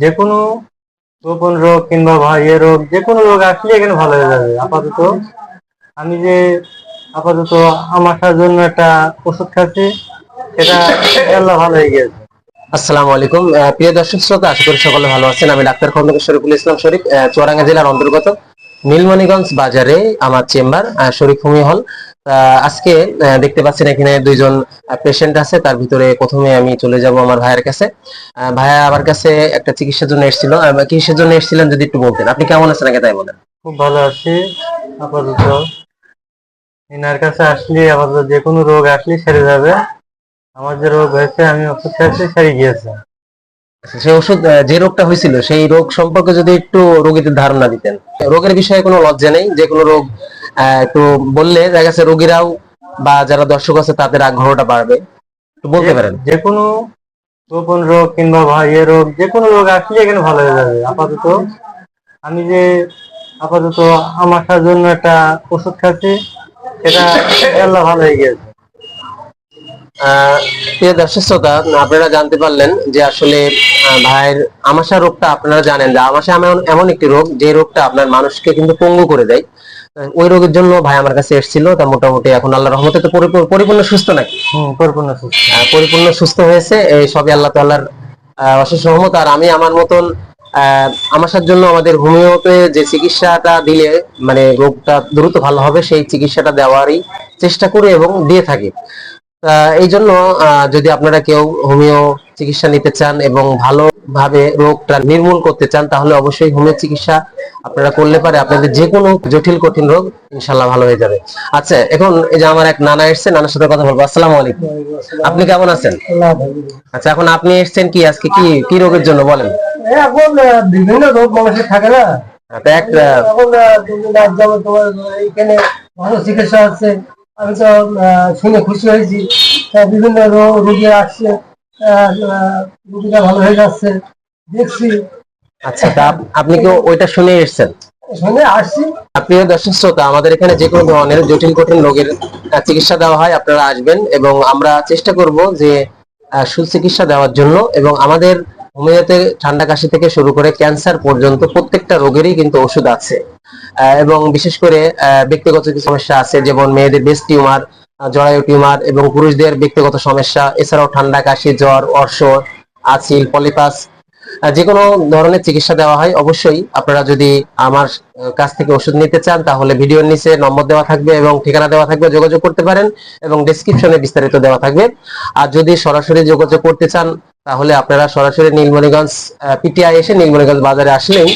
যে কোনো গোপন রোগ কিংবা ভাইয়ে রোগ যে কোনো রোগ আসলে এখানে ভালো হয়ে যাবে। আপাতত আমি যে আপাতত আমাশার জন্য একটা ওষুধ খাচ্ছি সেটা আল্লাহ ভালো হয়ে গেছে আসসালামু আলাইকুম। প্রিয় দর্শক শ্রোতা আশা করি সকলে ভালো আছেন। আমি ডাক্তার খন্দকার শরীফুল ইসলাম শরীফ আহ, চুয়াডাঙ্গা জেলার অন্তর্গত নীলমণিগঞ্জ বাজারে আমার চেম্বার শরীফ হুমি হল। আজকে দেখতে পাচ্ছেন এখানে দুইজন পেশেন্ট আছে। তার ভিতরে প্রথমে আমি চলে যাব আমার ভাইয়ের কাছে। ভাইয়া আমার কাছে একটা চিকিৎসার জন্য এসেছিল। কিসের জন্য এসেছিলেন যদি একটু বলতেন? আপনি কেমন আছেন আগে তাই বলেন। খুব ভালো আছি আপাতত। এনার কাছে আসলে আপাতত যে কোনো রোগ আসলে সেরে যাবে। আমার যে রোগ হয়েছে আমি ওষুধ খাচ্ছি সেরে গিয়েছে। সেই ওষুধ যে রোগটা হয়েছিল সেই রোগ সম্পর্কে যদি একটু রোগীদের ধারণা দিতেন। রোগের বিষয়ে কোনো লজ্জা নেই? যে কোনো রোগ একটু বললে দেখা গেছে রোগীরাও বা যারা দর্শক আছে তাদের আগ্রহটা বাড়বে। একটু বলতে পারেন। যে কোনো গোপন রোগ কিংবা ভাইয়ের রোগ যে কোনো রোগ আসলে এখানে ভালো হয়ে যাবে। আপাতত আমি যে আপাতত আমাশার জন্য একটা ওষুধ খাচ্ছি সেটা আল্লাহ ভালো হয়ে গেছে। প্রিয় দর্শক শ্রোতা আপনারা জানতে পারলেন যে আসলে ভাইয়ের আমাশা রোগটা আপনারা জানেন যে আমাশা এমন একটি রোগ যে রোগটা আপনার মানুষকে কিন্তু পঙ্গু করে দেয়। ওই রোগের জন্য ভাই আমার কাছে এসেছিল তা মোটামুটি এখন আল্লাহ রহমতে তো পরিপূর্ণ সুস্থ নাকি? পরিপূর্ণ সুস্থ। পরিপূর্ণ সুস্থ হয়েছে এই সবই আল্লাহ তাল্লাহর অশেষ রহমত। আর আমি আমার মতন আহ, আমাশার জন্য আমাদের হোমিওতে যে চিকিৎসাটা দিলে মানে রোগটা দ্রুত ভালো হবে সেই চিকিৎসাটা দেওয়ারই চেষ্টা করি এবং দিয়ে থাকি। এই জন্য যদি আপনারা কেউ হোমিও চিকিৎসা নিতে চান এবং ভালোভাবে রোগটা নির্মূল করতে চান তাহলে অবশ্যই হোমিও চিকিৎসা আপনারা করলে পারে আপনাদের যে কোনো জটিল কঠিন রোগ ইনশাল্লাহ ভালো হয়ে যাবে। আচ্ছা এখন এই যে আমার এক নানা এসছে নানার সাথে কথা বলব। আসসালামু আলাইকুম। আপনি কেমন আছেন? আচ্ছা এখন আপনি এসেছেন কি আজকে? কি কি রোগের জন্য বলেন? এখন বিভিন্ন রোগ মানুষের থাকে না। তা এক এখন তোমার এখানে ভালো চিকিৎসা আছে। আমি তো শুনে খুশি হয়েছি। বিভিন্ন রোগী আসছে রোগীরা ভালো হয়ে যাচ্ছে দেখছি। আচ্ছা তা আপনি কি ওইটা শুনে এসেছেন? শুনে আসছি। প্রিয় দর্শক শ্রোতা আমাদের এখানে যে কোনো ধরনের জটিল কঠিন রোগের চিকিৎসা দেওয়া হয় আপনারা আসবেন এবং আমরা চেষ্টা করব যে সুচিকিৎসা দেওয়ার জন্য এবং আমাদের হোমিওতে ঠান্ডা কাশি থেকে শুরু করে ক্যান্সার পর্যন্ত প্রত্যেকটা রোগেরই কিন্তু ওষুধ আছে। এবং বিশেষ করে ব্যক্তিগত কিছু সমস্যা আছে, যেমন মেয়েদের বেস্ট টিউমার জরায়ু টিউমার এবং পুরুষদের ব্যক্তিগত সমস্যা, এছাড়াও ঠান্ডা, কাশি, জ্বর অর্শ আছিল পলিপাস যে কোনো ধরনের চিকিৎসা দেওয়া হয়, অবশ্যই আপনারা যদি আমার কাছ থেকে ওষুধ নিতে চান, তাহলে ভিডিওর নিচে নম্বর দেওয়া থাকবে এবং ঠিকানা দেওয়া থাকবে, যোগাযোগ করতে পারেন এবং ডেসক্রিপশনে বিস্তারিত দেওয়া থাকবে। আর যদি সরাসরি যোগাযোগ করতে চান, তাহলে আপনারা সরাসরি নীলমণিগঞ্জ পিটিআই এসে নীলমণিগঞ্জ বাজারে আসলেই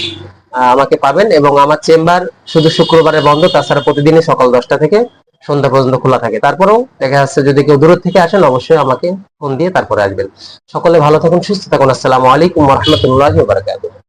আমাকে পাবেন এবং আমার চেম্বার শুধু শুক্রবারে বন্ধ, তাছাড়া প্রতিদিনই সকাল দশটা থেকে সন্ধ্যা পর্যন্ত খোলা থাকে। তারপরেও দেখা যাচ্ছে যদি কেউ দূর থেকে আসেন, অবশ্যই আমাকে ফোন দিয়ে তারপরে আসবেন। সকলে ভালো থাকুন, সুস্থ থাকুন। আসসালামু আলাইকুম রহমতুল্লাহ বারাকাতুহ।